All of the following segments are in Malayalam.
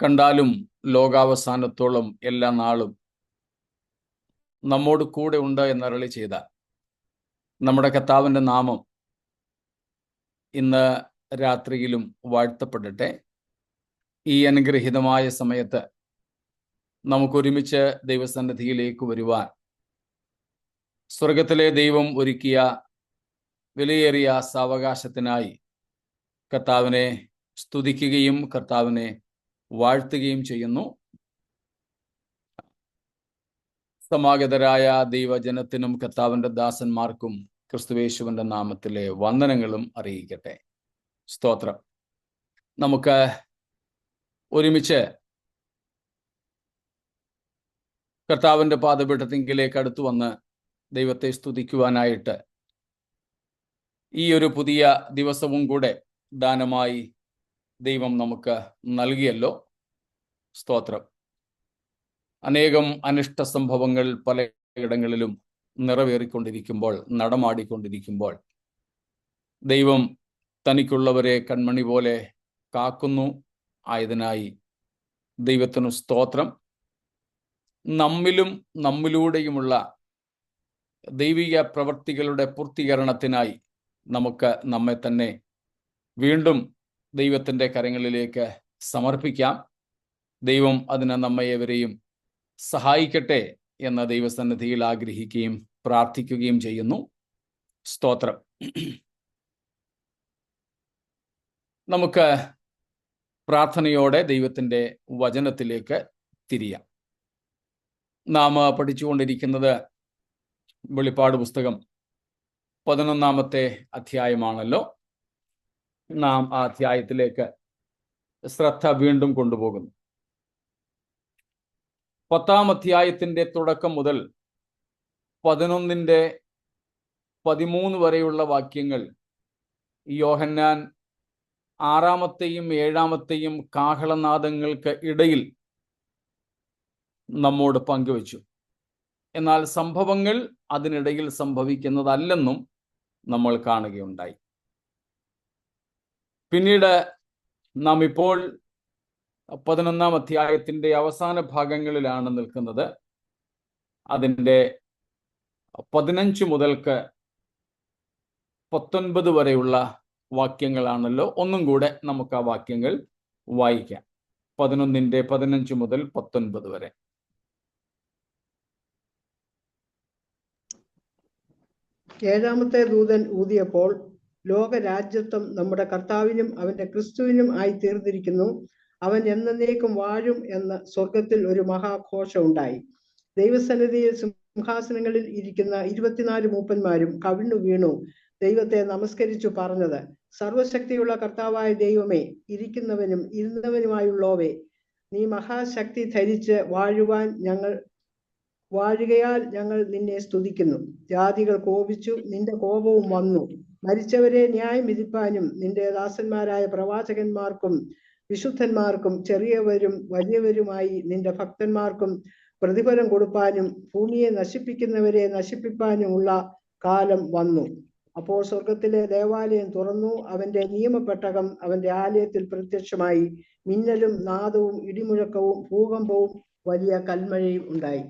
കണ്ടാലും ലോകാവസാനത്തോളം എല്ലാ നാളും നമ്മോട് കൂടെ ഉണ്ട് എന്നരളി ചെയ്ത നമ്മുടെ കർത്താവിന്റെ നാമം ഇന്ന് രാത്രിയിലും വാഴ്ത്തപ്പെടട്ടെ. ഈ അനുഗ്രഹീതമായ സമയത്ത് നമുക്കൊരുമിച്ച് ദൈവസന്നിധിയിലേക്ക് വരുവാൻ സ്വർഗത്തിലെ ദൈവം ഒരുക്കിയ വിലയേറിയ സാവകാശത്തിനായി കർത്താവിനെ സ്തുതിക്കുകയും കർത്താവിനെ വാഴ്ത്തുകയും ചെയ്യുന്നു. സമാഗതരായ ദൈവജനത്തിനും കർത്താവിന്റെ ദാസന്മാർക്കും ക്രിസ്തുവേശുവിന്റെ നാമത്തിലെ വന്ദനങ്ങളും അറിയിക്കട്ടെ. സ്തോത്രം. നമുക്ക് ഒരുമിച്ച് കർത്താവിന്റെ പാതപീഠത്തിങ്കിലേക്ക് അടുത്തു വന്ന് ദൈവത്തെ സ്തുതിക്കുവാനായിട്ട് ഈ ഒരു പുതിയ ദിവസവും കൂടെ ദാനമായി ദൈവം നമുക്ക് നൽകിയല്ലോ. സ്തോത്രം. അനേകം അനിഷ്ട സംഭവങ്ങൾ പലയിടങ്ങളിലും നിറവേറിക്കൊണ്ടിരിക്കുമ്പോൾ നടമാടിക്കൊണ്ടിരിക്കുമ്പോൾ ദൈവം തനിക്കുള്ളവരെ കൺമണി പോലെ കാക്കുന്നു. ആയതിനായി ദൈവത്തിനു സ്തോത്രം. നമ്മിലും നമ്മിലൂടെയുമുള്ള ദൈവിക പ്രവൃത്തികളുടെ പൂർത്തീകരണത്തിനായി നമുക്ക് നമ്മെ തന്നെ വീണ്ടും ദൈവത്തിന്റെ കരങ്ങളിലേക്ക് സമർപ്പിക്കാം. ദൈവം അതിന് നമ്മയെവരെയും സഹായിക്കട്ടെ എന്ന ദൈവസന്നിധിയിൽ ആഗ്രഹിക്കുകയും പ്രാർത്ഥിക്കുകയും ചെയ്യുന്നു. സ്തോത്രം. നമുക്ക് പ്രാർത്ഥനയോടെ ദൈവത്തിന്റെ വചനത്തിലേക്ക് തിരിയാം. നാം പഠിച്ചുകൊണ്ടിരിക്കുന്നത് വെളിപ്പാട് പുസ്തകം പതിനൊന്നാമത്തെ അധ്യായമാണല്ലോ. നാം ആ അധ്യായത്തിലേക്ക് ശ്രദ്ധ വീണ്ടും കൊണ്ടുപോകുന്നു. പത്താം അധ്യായത്തിന്റെ തുടക്കം മുതൽ പതിനൊന്നിന്റെ പതിമൂന്ന് വരെയുള്ള വാക്യങ്ങൾ യോഹന്നാൻ ആറാമത്തെയും ഏഴാമത്തെയും കാഹളനാദങ്ങൾക്ക് ഇടയിൽ നമ്മോട് പങ്കുവച്ചു. എന്നാൽ സംഭവങ്ങൾ അതിനിടയിൽ സംഭവിക്കുന്നതല്ലെന്നും നമ്മൾ കാണുകയുണ്ടായി. പിന്നീട് നാം ഇപ്പോൾ പതിനൊന്നാം അധ്യായത്തിന്റെ അവസാന ഭാഗങ്ങളിലാണ് നിൽക്കുന്നത്. അതിന്റെ പതിനഞ്ച് മുതൽക്ക് പത്തൊൻപത് വരെയുള്ള വാക്യങ്ങളാണല്ലോ. ഒന്നും കൂടെ നമുക്ക് ആ വാക്യങ്ങൾ വായിക്കാം. പതിനൊന്നിന്റെ പതിനഞ്ച് മുതൽ പത്തൊൻപത് വരെ. ഏഴാമത്തെ ദൂതൻ ഊതിയപ്പോൾ ലോകരാജ്യത്വം നമ്മുടെ കർത്താവിനും അവന്റെ ക്രിസ്തുവിനും ആയി തീർന്നിരിക്കുന്നു. അവൻ എന്നേക്കും വാഴും എന്ന സ്വർഗത്തിൽ ഒരു മഹാഘോഷം ഉണ്ടായി. ദൈവസന്നിധിയിൽ സിംഹാസനങ്ങളിൽ ഇരിക്കുന്ന ഇരുപത്തിനാല് മൂപ്പന്മാരും കവിണ്ണു വീണു. ദൈവത്തെ നമസ്കരിച്ചു പറഞ്ഞത് സർവശക്തിയുള്ള കർത്താവായ ദൈവമേ ഇരിക്കുന്നവനും ഇരുന്നവനുമായുള്ളോവേ നീ മഹാശക്തി ധരിച്ച് വാഴുവാൻ ഞങ്ങൾ വാഴുകയാൽ ഞങ്ങൾ നിന്നെ സ്തുതിക്കുന്നു. ജാതികൾ കോപിച്ചു നിന്റെ കോപവും വന്നു. മരിച്ചവരെ ന്യായം വിധിപ്പാനും നിന്റെ ദാസന്മാരായ പ്രവാചകന്മാർക്കും വിശുദ്ധന്മാർക്കും ചെറിയവരും വലിയവരുമായി നിന്റെ ഭക്തന്മാർക്കും പ്രതിഫലം കൊടുപ്പാനും ഭൂമിയെ നശിപ്പിക്കുന്നവരെ നശിപ്പിക്കാനുമുള്ള കാലം വന്നു. അപ്പോൾ സ്വർഗത്തിലെ ദേവാലയം തുറന്നു. അവന്റെ നിയമപ്പെട്ടകം അവന്റെ ആലയത്തിൽ പ്രത്യക്ഷമായി. മിന്നലും നാദവും ഇടിമുഴക്കവും ഭൂകമ്പവും വലിയ കൽമഴയും ഉണ്ടായി.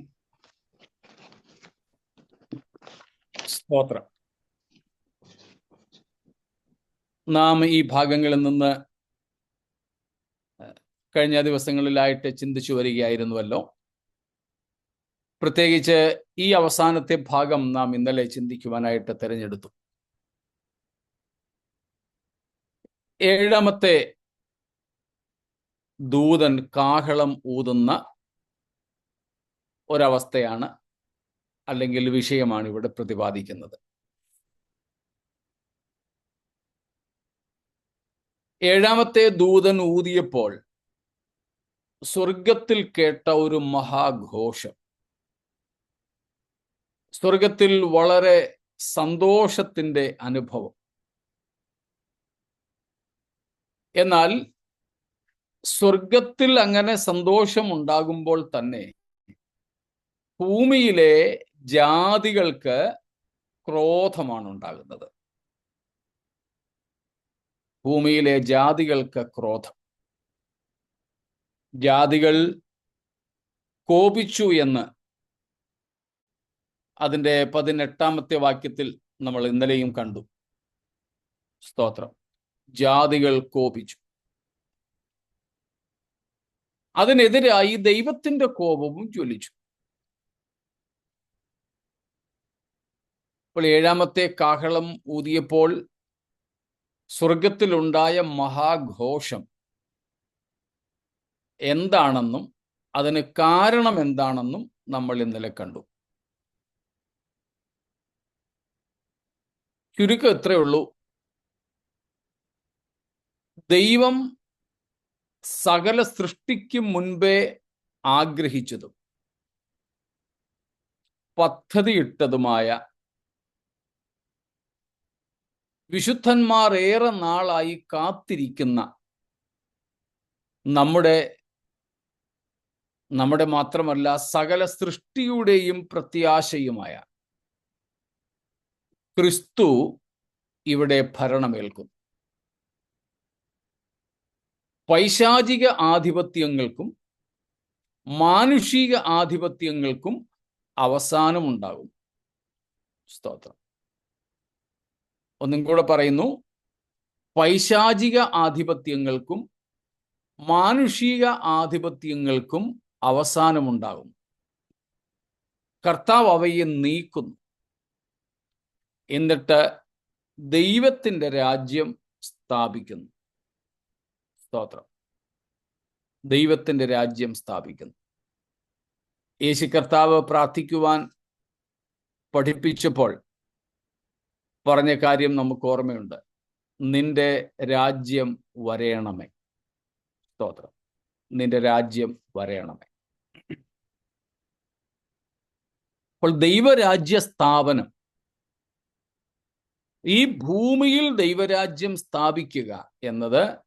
സ്തോത്രം. നാം ഈ ഭാഗങ്ങളിൽ നിന്ന് കഴിഞ്ഞ ദിവസങ്ങളിലായിട്ട് ചിന്തിച്ചു വരികയായിരുന്നുവല്ലോ. പ്രത്യേകിച്ച് ഈ അവസാനത്തെ ഭാഗം നാം ഇന്നലെ ചിന്തിക്കുവാനായിട്ട് തിരഞ്ഞെടുത്തു. ഏഴാമത്തെ ദൂതൻ കാഹളം ഊതുന്ന ഒരവസ്ഥയാണ് അല്ലെങ്കിൽ വിഷയമാണ് ഇവിടെ പ്രതിപാദിക്കുന്നത്. ഏഴാമത്തെ ദൂതൻ ഊതിയപ്പോൾ സ്വർഗത്തിൽ കേട്ട ഒരു മഹാഘോഷം. സ്വർഗത്തിൽ വളരെ സന്തോഷത്തിന്റെ അനുഭവം. എന്നാൽ സ്വർഗത്തിൽ അങ്ങനെ സന്തോഷം ഉണ്ടാകുമ്പോൾ തന്നെ ഭൂമിയിലെ ജാതികൾക്ക് ക്രോധമാണ് ഉണ്ടാകുന്നത്. ഭൂമിയിലെ ജാതികൾക്ക് ക്രോധം. ജാതികൾ കോപിച്ചു എന്ന് അതിന്റെ പതിനെട്ടാമത്തെ വാക്യത്തിൽ നമ്മൾ ഇന്നലെയും കണ്ടു. സ്തോത്രം. ജാതികൾ കോപിച്ചു. അതിനെതിരായി ദൈവത്തിന്റെ കോപവും ജ്വലിച്ചു. അപ്പോൾ ഏഴാമത്തെ കാഹളം ഊതിയപ്പോൾ സ്വർഗത്തിലുണ്ടായ മഹാഘോഷം എന്താണെന്നും അതിന് കാരണം എന്താണെന്നും നമ്മൾ ഇന്നലെ കണ്ടു. ചുരുക്കം ഇത്രയേ ഉള്ളൂ. ദൈവം സകല സൃഷ്ടിക്കും മുൻപേ ആഗ്രഹിച്ചതും പദ്ധതിയിട്ടതുമായ വിശുദ്ധന്മാർ ഏറെ നാളായി കാത്തിരിക്കുന്ന നമ്മുടെ നമ്മുടെ മാത്രമല്ല സകല സൃഷ്ടിയുടെയും പ്രത്യാശയുമായ ക്രിസ്തു ഇവിടെ ഭരണമേൽക്കുന്നു. പൈശാചിക ആധിപത്യങ്ങൾക്കും മാനുഷിക ആധിപത്യങ്ങൾക്കും അവസാനമുണ്ടാകും. സ്തോത്രം. ഒന്നും കൂടെ പറയുന്നു. പൈശാചിക ആധിപത്യങ്ങൾക്കും മാനുഷിക ആധിപത്യങ്ങൾക്കും അവസാനമുണ്ടാകും. കർത്താവ് അവയെ നീക്കുന്നു. എന്നിട്ട് ദൈവത്തിന്റെ രാജ്യം സ്ഥാപിക്കുന്നു. സ്തോത്രം. ദൈവത്തിന്റെ രാജ്യം സ്ഥാപിക്കുന്നു. യേശു കർത്താവ് പ്രാർത്ഥിക്കുവാൻ പഠിപ്പിച്ചപ്പോൾ പറഞ്ഞ കാര്യം നമുക്ക് ഓർമ്മയുണ്ട്. നിന്റെ രാജ്യം വരയണമേ. സ്തോത്രം. നിന്റെ രാജ്യം വരയണമേ. അപ്പോൾ ദൈവരാജ്യ സ്ഥാപനം ഈ ഭൂമിയിൽ ദൈവരാജ്യം സ്ഥാപിക്കുക എന്നത്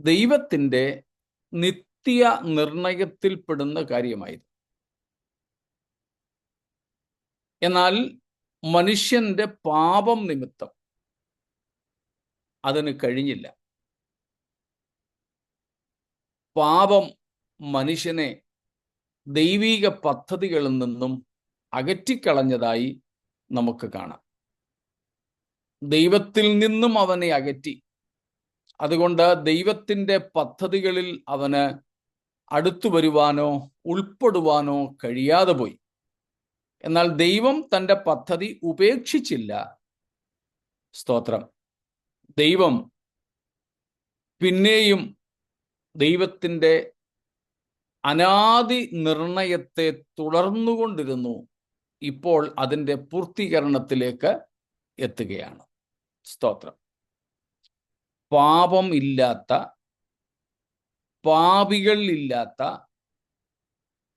ദൈവത്തിന്റെ നിത്യ നിർണയത്തിൽപ്പെടുന്ന കാര്യമായിരുന്നു. എന്നാൽ മനുഷ്യന്റെ പാപം നിമിത്തം. അതിന് കഴിഞ്ഞില്ല. പാപം മനുഷ്യനെ ദൈവീക പദ്ധതികളിൽ നിന്നും അകറ്റിക്കളഞ്ഞതായി നമുക്ക് കാണാം. ദൈവത്തിൽ നിന്നും അവനെ അകറ്റി. അതുകൊണ്ട് ദൈവത്തിന്റെ പദ്ധതികളിൽ അവന് അടുത്തു വരുവാനോ ഉൾപ്പെടുവാനോ കഴിയാതെ പോയി. എന്നാൽ ദൈവം തന്റെ പദ്ധതി ഉപേക്ഷിച്ചില്ല. സ്തോത്രം. ദൈവം പിന്നെയും ദൈവത്തിന്റെ അനാദി നിർണയത്തെ തുടർന്നുകൊണ്ടിരുന്നു. ഇപ്പോൾ അതിന്റെ പൂർത്തീകരണത്തിലേക്ക് എത്തുകയാണ്. സ്തോത്രം. പാപം ഇല്ലാത്ത പാപികളില്ലാത്ത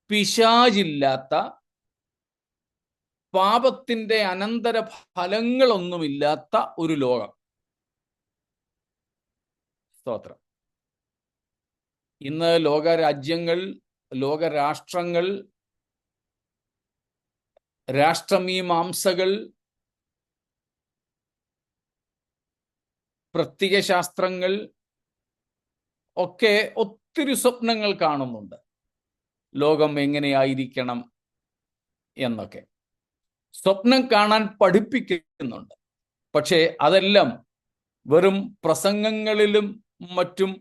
പിശാചില്ലാത്ത പാപത്തിന്റെ അനന്തര ഫലങ്ങളൊന്നുമില്ലാത്ത ഒരു ലോകം. സ്തോത്രം. ഇന്ന് ലോകരാജ്യങ്ങൾ ലോകരാഷ്ട്രങ്ങൾ രാഷ്ട്രമീമാംസകൾ പ്രത്യയശാസ്ത്രങ്ങൾ ഒക്കെ ഒത്തിരി സ്വപ്നങ്ങൾ കാണുന്നുണ്ട്. ലോകം എങ്ങനെയായിരിക്കണം എന്നൊക്കെ. സ്വപ്നം കാണാൻ പഠിപ്പിക്കുന്നുണ്ട്. പക്ഷേ അതെല്ലാം വെറും പ്രസംഗങ്ങളിലും മറ്റും